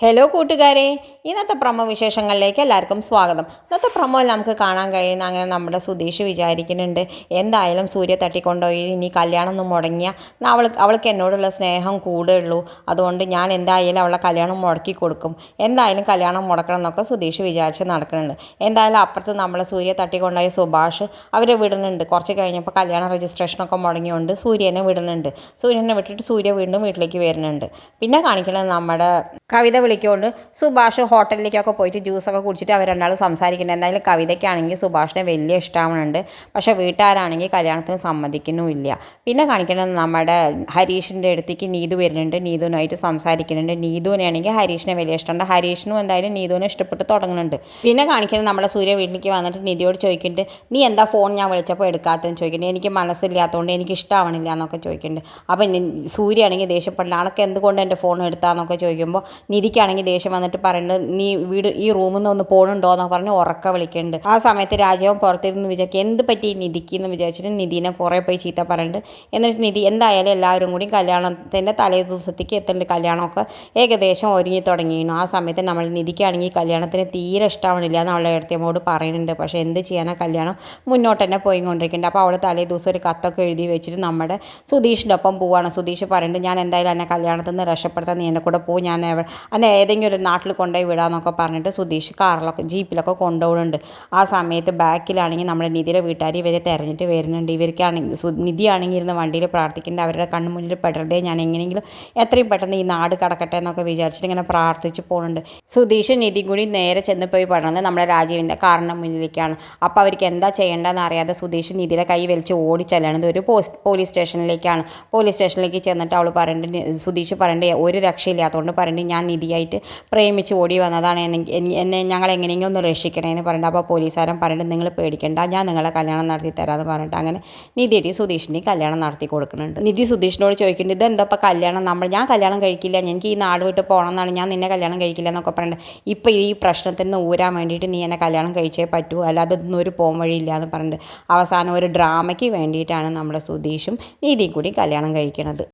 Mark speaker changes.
Speaker 1: Hello കൂട്ടുകാരെ ഇന്നത്തെ promo വിശേഷങ്ങളിലേക്ക് എല്ലാവർക്കും സ്വാഗതം. ഇന്നത്തെ പ്രമോയിൽ നമുക്ക് കാണാൻ കഴിയുന്ന അങ്ങനെ നമ്മുടെ സുധീഷ് വിചാരിക്കുന്നുണ്ട്. എന്തായാലും സൂര്യ തട്ടിക്കൊണ്ടുപോയി ഇനി കല്യാണം ഒന്നും മുടങ്ങിയ അവൾ അവൾക്ക് എന്നോടുള്ള സ്നേഹം കൂടുള്ളൂ അതുകൊണ്ട് ഞാൻ എന്തായാലും അവളെ കല്യാണം മുടക്കി കൊടുക്കും. എന്തായാലും കല്യാണം മുടക്കണം എന്നൊക്കെ സുധീഷ് വിചാരിച്ച് നടക്കുന്നുണ്ട്. എന്തായാലും അപ്പുറത്ത് നമ്മളെ സൂര്യ തട്ടിക്കൊണ്ടുപോയ സുഭാഷ് അവരെ വിടുന്നുണ്ട്. കുറച്ച് കഴിഞ്ഞപ്പോൾ കല്യാണ രജിസ്ട്രേഷനൊക്കെ മുടങ്ങിയുകൊണ്ട് സൂര്യനെ വിടുന്നുണ്ട്. സൂര്യനെ വിട്ടിട്ട് സൂര്യ വീണ്ടും വീട്ടിലേക്ക് വരുന്നുണ്ട്. പിന്നെ കാണിക്കുന്നത് നമ്മുടെ കവിത വിളിക്കൊണ്ട് സുഭാഷ് ഹോട്ടലിലേക്കൊക്കെ പോയിട്ട് ജ്യൂസൊക്കെ കുടിച്ചിട്ട് അവർ രണ്ടാൾ സംസാരിക്കുന്നുണ്ട്. എന്തായാലും കവിതയ്ക്കാണെങ്കിൽ സുഭാഷിനെ വലിയ ഇഷ്ടമാവുന്നുണ്ട് പക്ഷേ വീട്ടുകാരാണെങ്കിൽ കല്യാണത്തിന് സമ്മതിക്കുന്നുമില്ല. പിന്നെ കാണിക്കുന്നത് നമ്മുടെ ഹരീഷിന്റെ അടുത്തേക്ക് നീതു വരുന്നുണ്ട്. നീതുവിനായിട്ട് സംസാരിക്കുന്നുണ്ട്. നീതുവിനാണെങ്കിൽ ഹരീഷിനെ വലിയ ഇഷ്ടമുണ്ട്. ഹരീഷിനും എന്തായാലും നീതുവിനെ ഇഷ്ടപ്പെട്ട് തുടങ്ങുന്നുണ്ട്. പിന്നെ കാണിക്കുന്നത് നമ്മുടെ സൂര്യ വീട്ടിലേക്ക് വന്നിട്ട് നിധിയോട് ചോദിക്കുന്നുണ്ട് നീ എന്താ ഫോൺ ഞാൻ വിളിച്ചപ്പോൾ എടുക്കാത്തതെന്ന് ചോദിക്കുന്നുണ്ട്. എനിക്ക് മനസ്സില്ലാത്തതുകൊണ്ട് എനിക്ക് ഇഷ്ടമാവണില്ല എന്നൊക്കെ ചോദിക്കുന്നുണ്ട്. അപ്പം സൂര്യ ആണെങ്കിൽ ദേഷ്യപ്പെടില്ല ആളൊക്കെ എന്തുകൊണ്ട് എന്റെ ഫോൺ എടുത്താന്നൊക്കെ ചോദിക്കുമ്പോൾ നിധിക്കാണെങ്കിൽ ദേഷ്യം വന്നിട്ട് പറയുന്നത് നീ വീട് ഈ റൂമിൽ നിന്ന് ഒന്ന് പോകണുണ്ടോ എന്നൊക്കെ പറഞ്ഞ് ഉറക്ക വിളിക്കുന്നുണ്ട് ആ സമയത്ത് രാജാവും പുറത്തിരുന്ന് വിചാരിക്കും എന്ത് പറ്റി നിധിക്ക് എന്ന് വിചാരിച്ചിട്ട് നിധിനെ കുറേ പോയി ചീത്ത പറയുന്നുണ്ട് എന്നിട്ട് നിധി എന്തായാലും എല്ലാവരും കൂടി കല്യാണത്തിന്റെ തലേ ദിവസത്തേക്ക് എത്തേണ്ട. കല്യാണമൊക്കെ ഏകദേശം ഒരുങ്ങി തുടങ്ങിയിരുന്നു. ആ സമയത്ത് നമ്മൾ നിധിക്കാണെങ്കിൽ കല്യാണത്തിന് തീരെ ഇഷ്ടമാവണില്ല എന്ന് അവളുടെ അടുത്തമ്മോട് പറയുന്നുണ്ട്. പക്ഷേ എന്ത് ചെയ്യാനാ? കല്യാണം മുന്നോട്ട് തന്നെ പോയിക്കൊണ്ടിരിക്കുന്നുണ്ട് അപ്പോൾ അവൾ തലേ ദിവസം ഒരു കത്തൊക്കെ എഴുതി വെച്ചിട്ട് നമ്മുടെ സുധീഷിന്റെ ഒപ്പം പോവാണ്. സുധീഷ് പറയുന്നുണ്ട് ഞാൻ എന്തായാലും എന്നെ കല്യാണത്തിൽ നിന്ന് രക്ഷപ്പെടുത്താൻ നീ എന്നെ കൂടെ പോകും ഞാൻ എന്നെ ഏതെങ്കിലും ഒരു നാട്ടിൽ കൊണ്ടുപോയി വിടാമെന്നൊക്കെ പറഞ്ഞിട്ട് സുധീഷ് കാറിലൊക്കെ ജീപ്പിലൊക്കെ കൊണ്ടുപോകുന്നുണ്ട് ആ സമയത്ത് ബാക്കിലാണെങ്കിൽ നമ്മുടെ നിധിയുടെ വീട്ടുകാർ ഇവരെ തെരഞ്ഞിട്ട് വരുന്നുണ്ട്. ഇവർക്കാണെങ്കിൽ നിധിയാണെങ്കിൽ ഇരുന്ന് വണ്ടിയിൽ പ്രാർത്ഥിക്കേണ്ട അവരുടെ കണ്ണു മുന്നിൽ പെടരുതേ ഞാൻ എങ്ങനെയെങ്കിലും എത്രയും പെട്ടെന്ന് ഈ നാട് കടക്കട്ടെ എന്നൊക്കെ വിചാരിച്ചിട്ട് ഇങ്ങനെ പ്രാർത്ഥിച്ച് പോകുന്നുണ്ട് സുധീഷ് നിധി കൂടി നേരെ ചെന്ന് പോയി പറഞ്ഞത് നമ്മുടെ രാജീവിന്റെ കാറിന്റെ മുന്നിലേക്കാണ്. അപ്പോൾ അവർക്ക് എന്താ ചെയ്യേണ്ടതെന്ന് അറിയാതെ സുധീഷ് നിധിയുടെ കൈ വലിച്ച് ഓടി ചെല്ലണത് ഒരു പോസ്റ്റ് പോലീസ് സ്റ്റേഷനിലേക്കാണ്. പോലീസ് സ്റ്റേഷനിലേക്ക് ചെന്നിട്ട് അവൾ പറയേണ്ടത് സുധീഷ് പറയേണ്ടത് ഒരു രക്ഷയില്ലാത്തതുകൊണ്ട് പറയേണ്ടത് ഞാൻ നിധിയായിട്ട് പ്രേമിച്ച് ഓടി വന്നതാണ്. എന്നെ ഞങ്ങൾ എങ്ങനെയെങ്കിലും ഒന്ന് രക്ഷിക്കണേ എന്ന് പറഞ്ഞിട്ട് അപ്പോൾ പോലീസുകാരൻ പറഞ്ഞിട്ട് നിങ്ങൾ പേടിക്കണ്ട ഞാൻ നിങ്ങളെ കല്യാണം നടത്തി തരാമെന്ന് പറഞ്ഞിട്ട് അങ്ങനെ നിധിയുടെയും സുധീഷിന്റെ കല്യാണം നടത്തി കൊടുക്കുന്നുണ്ട്. നിധി സുധീഷിനോട് ചോദിക്കുന്നുണ്ട് ഇതെന്താ ഇപ്പോൾ കല്യാണം? നമ്മൾ ഞാൻ കല്യാണം കഴിക്കില്ല എനിക്ക് ഈ നാട് വിട്ട് പോകണം എന്നാണ് ഞാൻ നിന്നെ കല്യാണം കഴിക്കില്ല എന്നൊക്കെ പറഞ്ഞിട്ട് ഇപ്പോൾ ഈ പ്രശ്നത്തിൽ നിന്ന് ഊരാൻ വേണ്ടിയിട്ട് നീ എന്നെ കല്യാണം കഴിച്ചേ പറ്റൂ അല്ലാതെ ഇതൊന്നും ഒരു പോം വഴിയില്ല എന്ന് പറഞ്ഞിട്ട് അവസാനം ഒരു ഡ്രാമയ്ക്ക് വേണ്ടിയിട്ടാണ് നമ്മുടെ സുധീഷും നീതിയും കൂടി കല്യാണം കഴിക്കണത്.